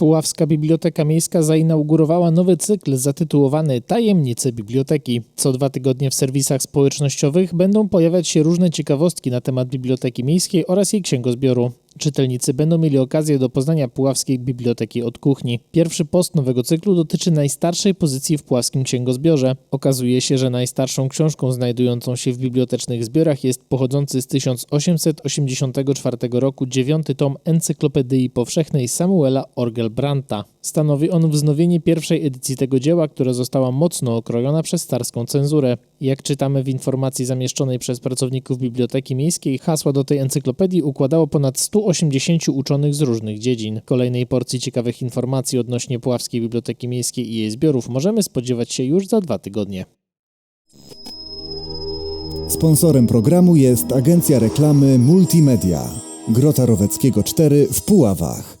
Puławska Biblioteka Miejska zainaugurowała nowy cykl zatytułowany Tajemnice Biblioteki. Co dwa tygodnie w serwisach społecznościowych będą pojawiać się różne ciekawostki na temat Biblioteki Miejskiej oraz jej księgozbioru. Czytelnicy będą mieli okazję do poznania Puławskiej Biblioteki od kuchni. Pierwszy post nowego cyklu dotyczy najstarszej pozycji w Puławskim Księgozbiorze. Okazuje się, że najstarszą książką znajdującą się w bibliotecznych zbiorach jest pochodzący z 1884 roku dziewiąty tom Encyklopedii Powszechnej Samuela Orgelbrandta. Stanowi on wznowienie pierwszej edycji tego dzieła, która została mocno okrojona przez starską cenzurę. Jak czytamy w informacji zamieszczonej przez pracowników Biblioteki Miejskiej, hasła do tej encyklopedii układało ponad 180 uczonych z różnych dziedzin. Kolejnej porcji ciekawych informacji odnośnie Puławskiej Biblioteki Miejskiej i jej zbiorów możemy spodziewać się już za dwa tygodnie. Sponsorem programu jest agencja reklamy Multimedia. Grota Roweckiego 4 w Puławach.